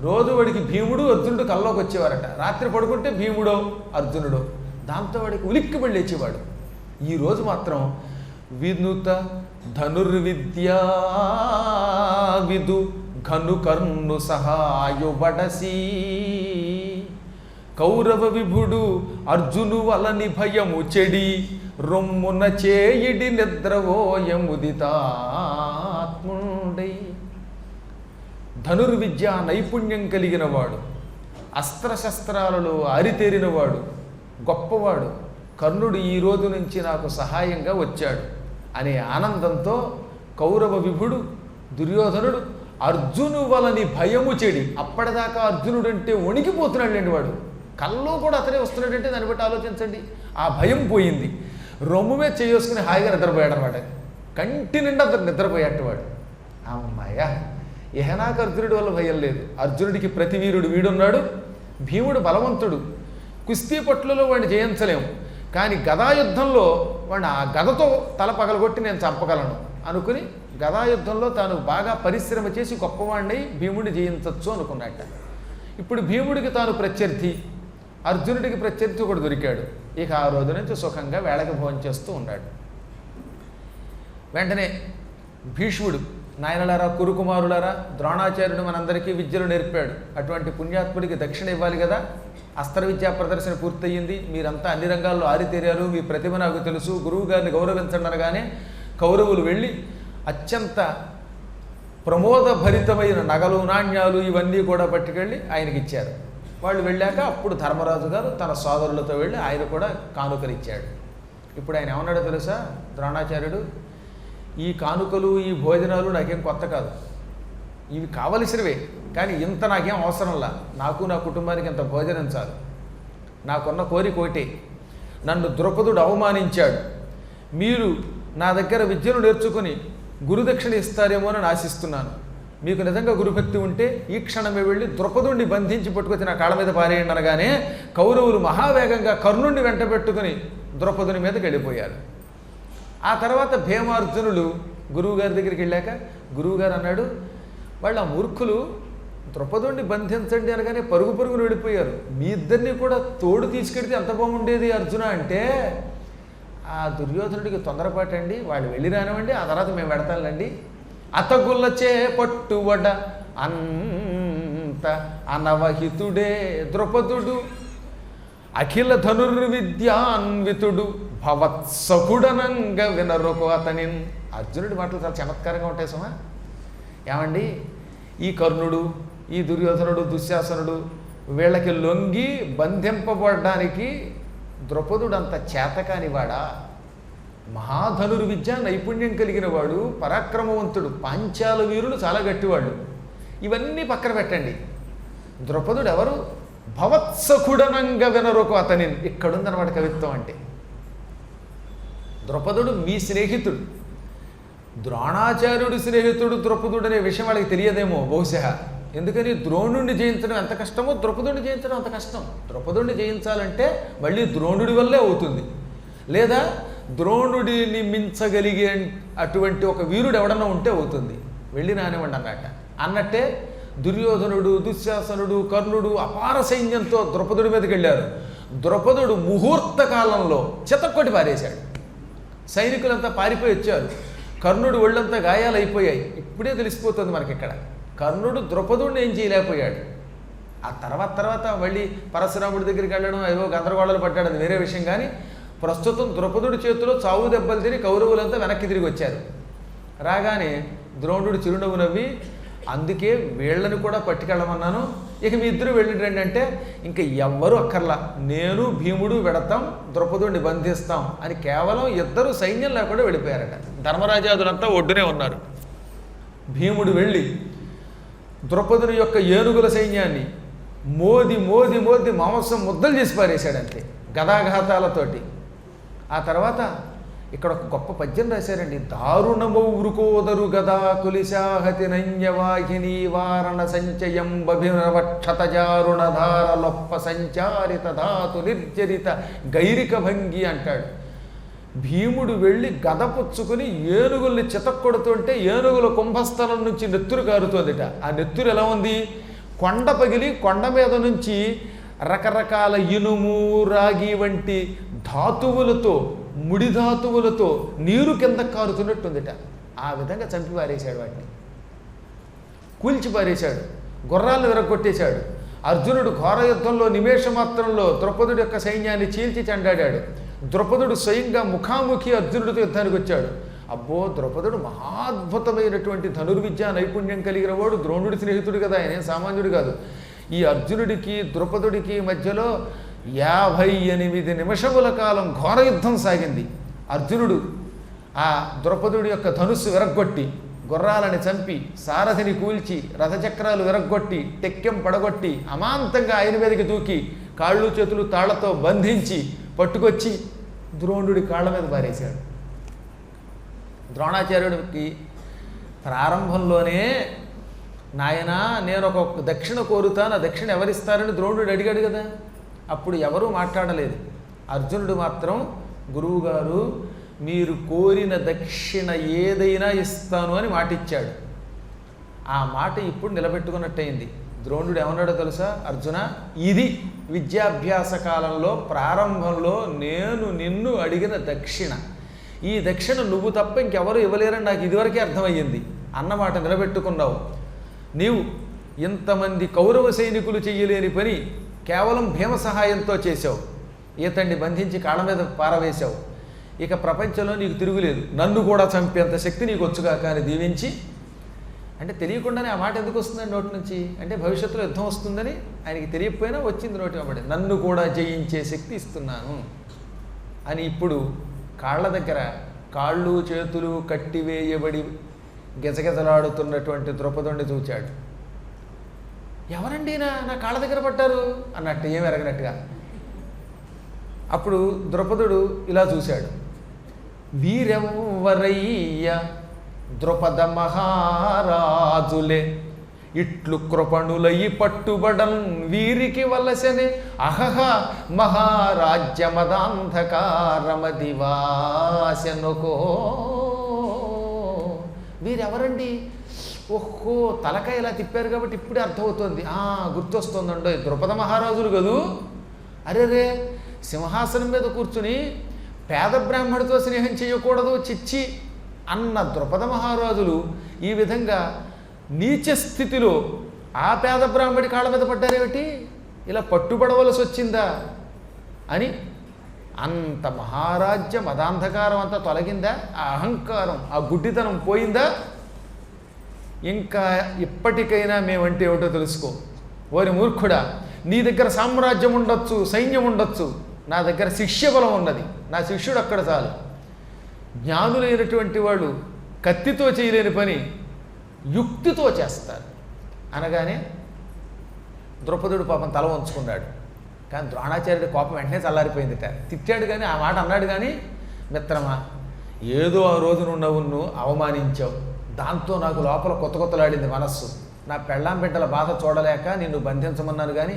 రోజు వాడికి భీముడు అర్జునుడు కల్లోకి వచ్చేవారట. రాత్రి పడుకుంటే భీముడో అర్జునుడో. దాంతో వాడికి ఉలిక్కి పడి లేచేవాడు. ఈరోజు మాత్రం వినుత ధనుర్విద్యా విదు ఘను కర్ణు సహాయుబడసి కౌరవ విభుడు అర్జును వలని భయము చెడి రొమ్మున చేయిడి నిద్రవోయముదితాత్ముండై ధనుర్విద్య నైపుణ్యం కలిగిన వాడు అస్త్రశస్త్రాలలో ఆరితేరినవాడు గొప్పవాడు కర్ణుడు ఈ రోజు నుంచి నాకు సహాయంగా వచ్చాడు అనే ఆనందంతో కౌరవ విభుడు దుర్యోధనుడు అర్జును వలని భయము చెడి అప్పటిదాకా అర్జునుడు అంటే వణికిపోతున్నాడు వాడు. కల్లో కూడా అతనే వస్తున్నాడంటే దాన్ని బట్టి ఆలోచించండి. ఆ భయం పోయింది. రొమ్ము మీద చేసుకుని హాయిగా నిద్రపోయాడు అనమాట కంటి నిండా నిద్రపోయేటవాడు అమ్మాయ్యా! వాడు అమ్మాయ అర్జునుడి వల్ల భయం లేదు. అర్జునుడికి ప్రతి వీరుడు వీడున్నాడు. భీముడు బలవంతుడు. కుస్తీ పట్లలో వాడిని జయించలేము. కానీ గదాయుద్ధంలో వాడిని ఆ గదతో తల పగలగొట్టి నేను చంపగలను అనుకుని గదాయుద్ధంలో తాను బాగా పరిశ్రమ చేసి గొప్పవాడిని భీముడిని జయించవచ్చు అనుకున్నట్ట ఇప్పుడు భీముడికి తాను ప్రత్యర్థి. అర్జునుడికి ప్రత్యర్థి ఒకడు దొరికాడు. ఇక ఆ రోజు నుంచి సుఖంగా వేళకి భోజనం చేస్తూ ఉన్నాడు. వెంటనే భీష్ముడు నాయనలారా కురుకుమారులారా ద్రోణాచార్యుడు మనందరికీ విద్యలు నేర్పాడు. అటువంటి పుణ్యాత్ముడికి దక్షిణ ఇవ్వాలి కదా? అస్త్ర విద్యా ప్రదర్శన పూర్తయింది. మీరంతా అన్ని రంగాల్లో ఆరితేరారు. మీ ప్రతిభ నాకు తెలుసు. గురువు గారిని గౌరవించండి అనగానే కౌరవులు వెళ్ళి అత్యంత ప్రమోదభరితమైన నగలు నాణ్యాలు ఇవన్నీ కూడా పట్టుకెళ్ళి ఆయనకి ఇచ్చారు. వాళ్ళు వెళ్ళాక అప్పుడు ధర్మరాజు గారు తన సోదరులతో వెళ్ళి ఆయన కూడా కానుకలు ఇచ్చాడు. ఇప్పుడు ఆయన ఏమన్నాడో తెలుసా? ద్రోణాచార్యుడు ఈ కానుకలు ఈ భోజనాలు నాకేం కొత్త కాదు. ఇవి కావలసినవే కానీ ఇంత నాకేం అవసరంలా? నాకు నా కుటుంబానికి ఇంత భోజనం చాలు. నాకున్న కోరిక ఒకటే. నన్ను ద్రుపదుడు అవమానించాడు. మీరు నా దగ్గర విద్యను నేర్చుకుని గురుదక్షిణ ఇస్తారేమో అని ఆశిస్తున్నాను. మీకు నిజంగా గురుభక్తి ఉంటే ఈ క్షణమే వెళ్ళి ద్రుపదుడిని బంధించి పట్టుకొచ్చి నా కాళ్ళ మీద పారేయండి అనగానే కౌరవులు మహావేగంగా కర్ణుడిని వెంట పెట్టుకుని ద్రౌపదుని మీదకి వెళ్ళిపోయారు. ఆ తర్వాత భీమార్జునులు గురువుగారి దగ్గరికి వెళ్ళాక గురువుగారు అన్నాడు వాళ్ళ మూర్ఖులు ద్రౌపదుడిని బంధించండి అనగానే పరుగు పరుగును వెళ్ళిపోయారు. మీ ఇద్దరిని కూడా తోడు తీసుకెడితే ఎంత బాగుండేది అర్జున అంటే ఆ దుర్యోధనుడికి తొందరపాటండి వాళ్ళు వెళ్ళి రానివ్వండి ఆ తర్వాత మేము పెడతాంలేండి అతగుల్లచే పట్టువడ అంత అనవహితుడే ద్రుపదుడు. అఖిల ధనుర్విద్యాన్వితుడు భవత్సకుడనంగ వినరుకు అతని అర్జునుడి మాటలు చాలా చమత్కారంగా ఉంటాయి సుమా. ఏమండి? ఈ కర్ణుడు ఈ దుర్యోధనుడు దుశ్శాసనుడు వీళ్ళకి లొంగి బంధింపబడడానికి ద్రౌపదుడు అంత చేతకానివాడా? మహాధనుర్విద్య నైపుణ్యం కలిగిన వాడు పరాక్రమవంతుడు పాంచాల వీరులు చాలా గట్టివాళ్ళు. ఇవన్నీ పక్కన పెట్టండి. ద్రౌపదుడు ఎవరు భవత్సకుడనంగా వినరుకు అతని ఇక్కడుందన్నమాట కవిత్వం అంటే. ద్రౌపదుడు మీ స్నేహితుడు. ద్రోణాచార్యుడు స్నేహితుడు ద్రౌపదుడు అనే విషయం వాళ్ళకి తెలియదేమో బహుశా. ఎందుకని ద్రోణుడిని జయించడం ఎంత కష్టమో ద్రౌపదుడిని జయించడం అంత కష్టం. ద్రౌపదుడిని జయించాలంటే మళ్ళీ ద్రోణుడి వల్లే అవుతుంది. లేదా ద్రోణుడిని మించగలిగే అటువంటి ఒక వీరుడు ఎవడన్నా ఉంటే అవుతుంది. వెళ్ళి నానివ్వండి అన్నట్ట. అన్నట్టే దుర్యోధనుడు దుశ్శాసనుడు కర్ణుడు అపార సైన్యంతో ద్రౌపదుడి మీదకి వెళ్ళారు. ద్రౌపదుడు ముహూర్త కాలంలో చెతక్కొట్టి పారేశాడు. సైనికులంతా పారిపోయి వచ్చారు. కర్ణుడు ఒళ్ళంతా గాయాలైపోయాయి. ఇప్పుడే తెలిసిపోతుంది మనకి ఇక్కడ కర్ణుడు ద్రౌపదుడిని ఏం చేయలేకపోయాడు. ఆ తర్వాత తర్వాత మళ్ళీ పరశురాముడి దగ్గరికి వెళ్ళడం ఏవో గందరగోళాలు పట్టాడు అది వేరే విషయం. కానీ ప్రస్తుతం ద్రౌపదుడి చేతిలో చావు దెబ్బలు తిని కౌరవులంతా వెనక్కి తిరిగి వచ్చారు. రాగానే ద్రోణుడు చిరునవ్వు నవ్వి అందుకే వీళ్ళని కూడా పట్టుకెళ్ళమన్నాను. ఇక మీ ఇద్దరు వెళ్ళిరండి అంటే ఇంకా ఎవ్వరూ అక్కర్లా. నేను భీముడు వెడతాం ద్రౌపదుడిని బంధిస్తాం అని కేవలం ఇద్దరు సైన్యం లేకుండా వెళ్ళిపోయారట. ధర్మరాజాదులంతా ఒడ్డునే ఉన్నారు. భీముడు వెళ్ళి ద్రౌపదుని యొక్క ఏనుగుల సైన్యాన్ని మోది మోది మోది మాంసం ముద్దలు చేసి పారేశాడంతే గదాఘాతాలతోటి. ఆ తర్వాత ఇక్కడ ఒక గొప్ప పద్యం రాశారండి. దారుణమౌ వృకోదరు గదా కులిశాహతి నంజవాహిని వారణ సంచయం బభినవక్షతజారుణ ధార లొప్ప సంచారిత ధాతు నిర్జరిత గైరిక భంగి అంటాడు. భీముడు వెళ్ళి గద పుచ్చుకుని ఏనుగుల్ని చితక్కొడుతుంటే ఏనుగుల కుంభస్థలం నుంచి నెత్తురు కారుతోందిట. ఆ నెత్తురు ఎలా ఉంది? కొండ పగిలి కొండ మీద నుంచి రకరకాల ఇనుము రాగి వంటి ధాతువులతో ముడి ధాతువులతో నీరు కింద కారుతున్నట్టుందిట. ఆ విధంగా చంపి పారేశాడు వాటిని. కూల్చి పారేశాడు. గుర్రాలను విరగొట్టేశాడు. అర్జునుడు ఘోర యుద్ధంలో నిమేష మాత్రంలో ద్రౌపదుడి యొక్క సైన్యాన్ని చీల్చి చెండాడాడు. ద్రౌపదుడు స్వయంగా ముఖాముఖి అర్జునుడితో యుద్ధానికి వచ్చాడు. అబ్బో ద్రౌపదుడు మహాద్భుతమైనటువంటి ధనుర్విద్య నైపుణ్యం కలిగిన వాడు ద్రోణుడి స్నేహితుడు కదా ఆయన సామాన్యుడు కాదు. ఈ అర్జునుడికి ద్రౌపదుడికి మధ్యలో యాభై ఎనిమిది నిమిషముల కాలం ఘోర యుద్ధం సాగింది. అర్జునుడు ఆ ద్రౌపదుడి యొక్క ధనుస్సు విరగ్గొట్టి గుర్రాలని చంపి సారథిని కూల్చి రథచక్రాలు విరగ్గొట్టి టెక్కెం పడగొట్టి అమాంతంగా ఆయన మీదకి దూకి కాళ్ళు చేతులు తాళ్ళతో బంధించి పట్టుకొచ్చి ద్రోణుడి కాళ్ళ మీద పారేశాడు. ద్రోణాచార్యుడికి ప్రారంభంలోనే నాయన నేను ఒక దక్షిణ కోరుతాను ఆ దక్షిణ ఎవరిస్తారని ద్రోణుడు అడిగాడు కదా. అప్పుడు ఎవరూ మాట్లాడలేదు. అర్జునుడు మాత్రం గురువుగారు మీరు కోరిన దక్షిణ ఏదైనా ఇస్తాను అని మాటిచ్చాడు. ఆ మాట ఇప్పుడు నిలబెట్టుకున్నట్టయింది. ద్రోణుడు ఏమన్నాడో తెలుసా? అర్జున ఇది విద్యాభ్యాస కాలంలో ప్రారంభంలో నేను నిన్ను అడిగిన దక్షిణ. ఈ దక్షిణ నువ్వు తప్ప ఇంకెవరు ఇవ్వలేరని నాకు ఇదివరకే అర్థమయ్యింది. అన్నమాట నిలబెట్టుకున్నావు. నీవు ఇంతమంది కౌరవ సైనికులు చెయ్యలేని పని కేవలం భీమ సహాయంతో చేసావు ఈతండి బంధించి కాళ్ళ మీద పారవేశావు. ఇక ప్రపంచంలో నీకు తిరుగులేదు. నన్ను కూడా చంపేంత శక్తి నీకు వచ్చుగా కానీ దీవించి. అంటే తెలియకుండానే ఆ మాట ఎందుకు వస్తుందని నోటి నుంచి? అంటే భవిష్యత్తులో యుద్ధం వస్తుందని ఆయనకి తెలియకపోయినా వచ్చింది నోటి వెంబడి. నన్ను కూడా జయించే శక్తి ఇస్తున్నాను. అని ఇప్పుడు కాళ్ళ దగ్గర కాళ్ళు చేతులు కట్టివేయబడి గెజగెజలాడుతున్నటువంటి ద్రౌపదుడిని చూచాడు. ఎవరండి నా నా కాళ్ళ దగ్గర పట్టారు అన్నట్టు ఏమి ఎరగనట్టుగా. అప్పుడు ద్రౌపదుడు ఇలా చూశాడు. వీరెవ్వరయ్య? ద్రుపద మహారాజులే. ఇట్లు కృపణులయి పట్టుబడం వీరికి వలసనే. అహహ మహారాజ్యమదాంధకారమదివాసెనుకో. వీరెవరండి? ఓహో తలకాయ ఇలా తిప్పారు కాబట్టి ఇప్పుడే అర్థమవుతుంది. ఆ గుర్తొస్తుందండో. ద్రుపద మహారాజులు కదూ? అరే రే సింహాసనం మీద కూర్చుని పేద బ్రాహ్మడితో స్నేహం చేయకూడదు చిచ్చి అన్న ద్రుపద మహారాజులు ఈ విధంగా నీచ స్థితిలో ఆ పేద బ్రాహ్మడి కాళ్ళ మీద పడ్డారేమిటి ఇలా పట్టుబడవలసి వచ్చిందా? అని అంత మహారాజ్య మదాంధకారం అంతా తొలగిందా? ఆ అహంకారం ఆ గుడ్డితనం పోయిందా? ఇంకా ఇప్పటికైనా మేమంటే ఏమిటో తెలుసుకో. ఓరి మూర్ఖుడా నీ దగ్గర సామ్రాజ్యం ఉండొచ్చు సైన్యం ఉండొచ్చు నా దగ్గర శిష్య బలం ఉన్నది నా శిష్యుడు అక్కడ చాలు. జ్ఞానులైనటువంటి వాళ్ళు కత్తితో చేయలేని పని యుక్తితో చేస్తారు. అనగానే ద్రౌపదుడు పాపం తల వంచుకున్నాడు. కానీ ద్రోణాచార్యుడి కోపం వెంటనే చల్లారిపోయిందిట. తిట్టాడు కానీ ఆ మాట అన్నాడు కానీ మిత్రమా ఏదో ఆ రోజు నువ్వు అవమానించావు. దాంతో నాకు లోపల కొత్త కొత్తలాడింది మనస్సు. నా పెళ్ళాం బిడ్డల బాధ చూడలేక నిన్ను బంధించమన్నాను కానీ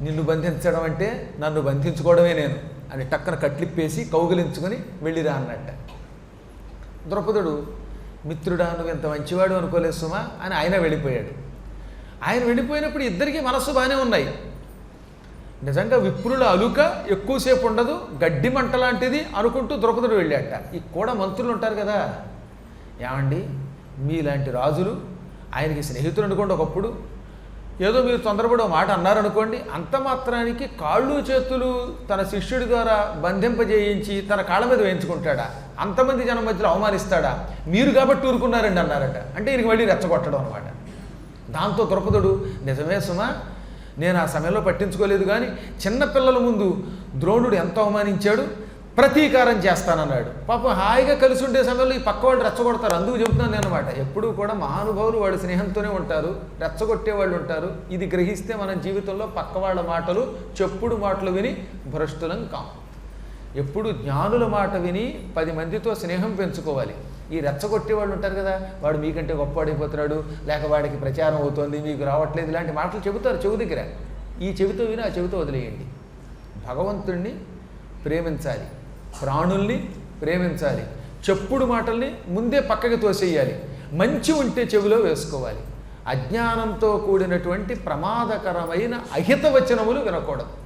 నిన్ను బంధించడం అంటే నన్ను బంధించుకోవడమే నేను అని టక్కన కట్లిప్పేసి కౌగిలించుకొని వెళ్ళిరా అన్నట్ట. ద్రౌపదుడు మిత్రుడా నువ్వు ఎంత మంచివాడు అనుకోలేదు సుమా అని ఆయన వెళ్ళిపోయాడు. ఆయన వెళ్ళిపోయినప్పుడు ఇద్దరికీ మనస్సు బాగానే ఉన్నాయి. నిజంగా విప్రుల అలుక ఎక్కువసేపు ఉండదు గడ్డి మంట లాంటిది అనుకుంటూ ద్రౌపదుడు వెళ్ళాట ఈ కూడా మంత్రులు ఉంటారు కదా. ఏమండి? మీలాంటి రాజులు ఆయనకి స్నేహితులు అనుకోండి ఒకప్పుడు. ఏదో మీరు తొందరపడే మాట అన్నారనుకోండి అంత మాత్రానికి కాళ్ళు చేతులు తన శిష్యుడి ద్వారా బంధింపజేయించి తన కాళ్ళ మీద వేయించుకుంటాడా? అంతమంది జనం మధ్యలో అవమానిస్తాడా? మీరు కాబట్టి ఊరుకున్నారండి అన్నారట. అంటే ఈయనకి మళ్ళీ రెచ్చగొట్టడం అనమాట దాంతో ద్రౌపదుడు నిజమే సుమా నేను ఆ సమయంలో పట్టించుకోలేదు కానీ చిన్నపిల్లల ముందు ద్రోణుడు ఎంత అవమానించాడు? ప్రతీకారం చేస్తానన్నాడు. పాపం హాయిగా కలిసి ఉండే సమయంలో ఈ పక్క వాళ్ళు రెచ్చగొడతారు. అందుకు చెబుతున్నాను నేను అనమాట ఎప్పుడూ కూడా మహానుభావులు వాడి స్నేహంతోనే ఉంటారు. రెచ్చగొట్టే వాళ్ళు ఉంటారు. ఇది గ్రహిస్తే మన జీవితంలో పక్క వాళ్ళ మాటలు చెప్పుడు మాటలు విని భ్రష్టులం కాం. ఎప్పుడు జ్ఞానుల మాట విని పది మందితో స్నేహం పెంచుకోవాలి. ఈ రెచ్చగొట్టే వాళ్ళు ఉంటారు కదా వాడు మీకంటే గొప్పవాడైపోతున్నాడు లేక వాడికి ప్రచారం అవుతోంది మీకు రావట్లేదు ఇలాంటి మాటలు చెబుతారు చెవు దగ్గర. ఈ చెవితో విని ఆ చెవితో వదిలేయండి. భగవంతుణ్ణి ప్రేమించాలి. ప్రాణుల్ని ప్రేమించాలి. చెప్పుడు మాటల్ని ముందే పక్కకి తోసేయాలి. మంచి ఉంటే చెవిలో వేసుకోవాలి. అజ్ఞానంతో కూడినటువంటి ప్రమాదకరమైన అహిత వచనములు వినకూడదు.